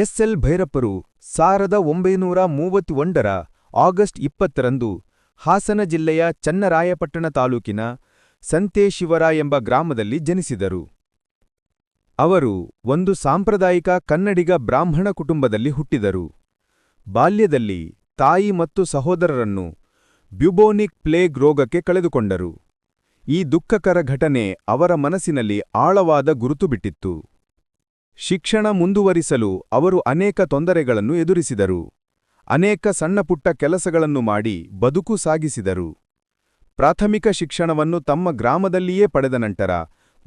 SL ಭೈರಪ್ಪರು ಸಾವಿರದ ಒಂಬೈನೂರ ಮೂವತ್ತೊಂದರ August ಇಪ್ಪತ್ತರಂದು ಹಾಸನ ಜಿಲ್ಲೆಯ ಚನ್ನರಾಯಪಟ್ಟಣ ತಾಲೂಕಿನ ಸಂತೇಶಿವರ ಎಂಬ ಗ್ರಾಮದಲ್ಲಿ ಜನಿಸಿದರು. ಅವರು ಒಂದು ಸಾಂಪ್ರದಾಯಿಕ ಕನ್ನಡಿಗ ಬ್ರಾಹ್ಮಣ ಕುಟುಂಬದಲ್ಲಿ ಹುಟ್ಟಿದರು. ಬಾಲ್ಯದಲ್ಲಿ ತಾಯಿ ಮತ್ತು ಸಹೋದರರನ್ನು ಬ್ಯುಬೋನಿಕ್ ಪ್ಲೇಗ್ ರೋಗಕ್ಕೆ ಕಳೆದುಕೊಂಡರು. ಈ ದುಃಖಕರ ಘಟನೆ ಅವರ ಮನಸ್ಸಿನಲ್ಲಿ ಆಳವಾದ ಗುರುತು ಬಿಟ್ಟಿತ್ತು. ಶಿಕ್ಷಣ ಮುಂದುವರಿಸಲು ಅವರು ಅನೇಕ ತೊಂದರೆಗಳನ್ನು ಎದುರಿಸಿದರು. ಅನೇಕ ಸಣ್ಣಪುಟ್ಟ ಕೆಲಸಗಳನ್ನು ಮಾಡಿ ಬದುಕು ಸಾಗಿಸಿದರು. ಪ್ರಾಥಮಿಕ ಶಿಕ್ಷಣವನ್ನು ತಮ್ಮ ಗ್ರಾಮದಲ್ಲಿಯೇ ಪಡೆದ ನಂತರ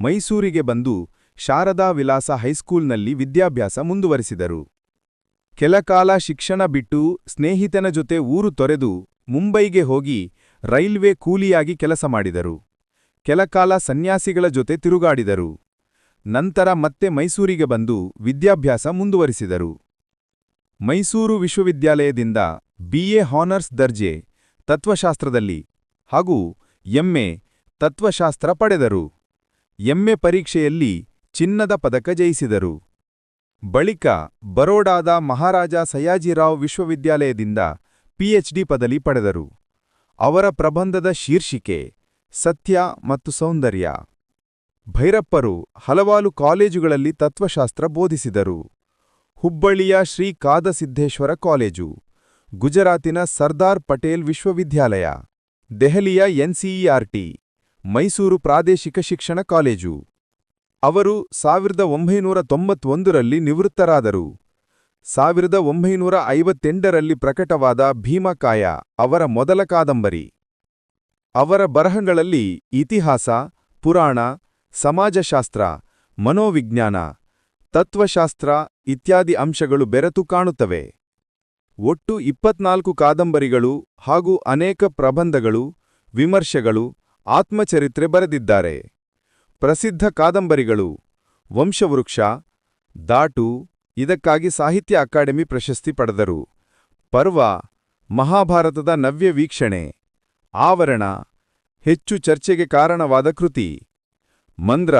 ಮೈಸೂರಿಗೆ ಬಂದು ಶಾರದಾ ವಿಲಾಸ ಹೈಸ್ಕೂಲ್ನಲ್ಲಿ ವಿದ್ಯಾಭ್ಯಾಸ ಮುಂದುವರಿಸಿದರು. ಕೆಲಕಾಲ ಶಿಕ್ಷಣ ಬಿಟ್ಟು ಸ್ನೇಹಿತನ ಜೊತೆ ಊರು ತೊರೆದು ಮುಂಬೈಗೆ ಹೋಗಿ ರೈಲ್ವೆ ಕೂಲಿಯಾಗಿ ಕೆಲಸ ಮಾಡಿದರು. ಕೆಲಕಾಲ ಸನ್ಯಾಸಿಗಳ ಜೊತೆ ತಿರುಗಾಡಿದರು. ನಂತರ ಮತ್ತೆ ಮೈಸೂರಿಗೆ ಬಂದು ವಿದ್ಯಾಭ್ಯಾಸ ಮುಂದುವರಿಸಿದರು. ಮೈಸೂರು ವಿಶ್ವವಿದ್ಯಾಲಯದಿಂದ ಬಿಎ ಹಾನರ್ಸ್ ದರ್ಜೆ ತತ್ವಶಾಸ್ತ್ರದಲ್ಲಿ ಹಾಗೂ ಎಂಎ ತತ್ವಶಾಸ್ತ್ರ ಪಡೆದರು. ಎಂಎ ಪರೀಕ್ಷೆಯಲ್ಲಿ ಚಿನ್ನದ ಪದಕ ಜಯಿಸಿದರು. ಬಳಿಕ ಬರೋಡಾದ ಮಹಾರಾಜ ಸಯಾಜಿರಾವ್ ವಿಶ್ವವಿದ್ಯಾಲಯದಿಂದ ಪಿಎಚ್ಡಿ ಪದವಿ ಪಡೆದರು. ಅವರ ಪ್ರಬಂಧದ ಶೀರ್ಷಿಕೆ ಸತ್ಯ ಮತ್ತು ಸೌಂದರ್ಯ. ಭೈರಪ್ಪರು ಹಲವಾರು ಕಾಲೇಜುಗಳಲ್ಲಿ ತತ್ವಶಾಸ್ತ್ರ ಬೋಧಿಸಿದರು. ಹುಬ್ಬಳ್ಳಿಯ ಶ್ರೀ ಕಾದಸಿದ್ದೇಶ್ವರ ಕಾಲೇಜು, ಗುಜರಾತಿನ ಸರ್ದಾರ್ ಪಟೇಲ್ ವಿಶ್ವವಿದ್ಯಾಲಯ, ದೆಹಲಿಯ ಎನ್ಸಿಇಆರ್ಟಿ, ಮೈಸೂರು ಪ್ರಾದೇಶಿಕ ಶಿಕ್ಷಣ ಕಾಲೇಜು. ಅವರು ಸಾವಿರದ ಒಂಬೈನೂರ ತೊಂಬತ್ತೊಂದರಲ್ಲಿ ನಿವೃತ್ತರಾದರು. ಸಾವಿರದ ಒಂಬೈನೂರ ಐವತ್ತೆಂಟರಲ್ಲಿ ಪ್ರಕಟವಾದ ಭೀಮಕಾಯ ಅವರ ಮೊದಲ ಕಾದಂಬರಿ. ಅವರ ಬರಹಗಳಲ್ಲಿ ಇತಿಹಾಸ, ಪುರಾಣ ಸಮಾಜಶಾಸ್ತ್ರ, ಮನೋವಿಜ್ಞಾನ, ತತ್ವಶಾಸ್ತ್ರ ಇತ್ಯಾದಿ ಅಂಶಗಳು ಬೆರೆತು ಕಾಣುತ್ತವೆ. ಒಟ್ಟು ಇಪ್ಪತ್ನಾಲ್ಕು ಕಾದಂಬರಿಗಳು ಹಾಗೂ ಅನೇಕ ಪ್ರಬಂಧಗಳು, ವಿಮರ್ಶೆಗಳು, ಆತ್ಮಚರಿತ್ರೆ ಬರೆದಿದ್ದಾರೆ. ಪ್ರಸಿದ್ಧ ಕಾದಂಬರಿಗಳು ವಂಶವೃಕ್ಷ ದಾಟು ಇದಕ್ಕಾಗಿ ಸಾಹಿತ್ಯ ಅಕಾಡೆಮಿ ಪ್ರಶಸ್ತಿ ಪಡೆದರು. ಪರ್ವ, ಮಹಾಭಾರತದ ನವ್ಯ ವೀಕ್ಷಣೆ, ಆವರಣ, ಹೆಚ್ಚು ಚರ್ಚೆಗೆ ಕಾರಣವಾದ ಕೃತಿ. ಮಂದ್ರ,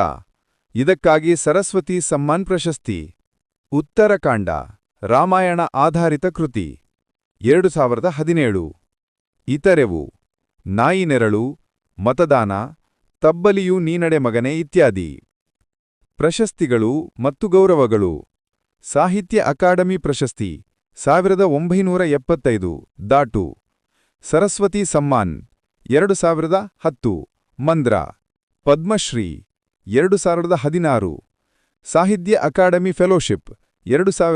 ಇದಕ್ಕಾಗಿ ಸರಸ್ವತಿ ಸಮ್ಮಾನ್ ಪ್ರಶಸ್ತಿ. ಉತ್ತರಕಾಂಡ, ರಾಮಾಯಣ ಆಧಾರಿತ ಕೃತಿ ಎರಡು ಸಾವಿರದ ಹದಿನೇಳು. ಇತರೆವು, ನಾಯಿ ನೆರಳು, ಮತದಾನ, ತಬ್ಬಲಿಯು ನೀನಡೆ ಮಗನೆ ಇತ್ಯಾದಿ. ಪ್ರಶಸ್ತಿಗಳು ಮತ್ತು ಗೌರವಗಳು. ಸಾಹಿತ್ಯ ಅಕಾಡೆಮಿ ಪ್ರಶಸ್ತಿ, ಸಾವಿರದ ಒಂಬೈನೂರ ಎಪ್ಪತ್ತೈದು. ದಾಟು. ಸರಸ್ವತಿ ಸಮ್ಮಾನ್ ಎರಡು ಸಾವಿರದ ಹತ್ತು. ಮಂದ್ರ, ಪದ್ಮಶ್ರೀ. ಎರಡು ಸಾವಿರದ ಹದಿನಾರು. ಸಾಹಿತ್ಯ ಅಕಾಡೆಮಿ ಫೆಲೋಶಿಪ್ ಎರಡು ಸಾವಿರದ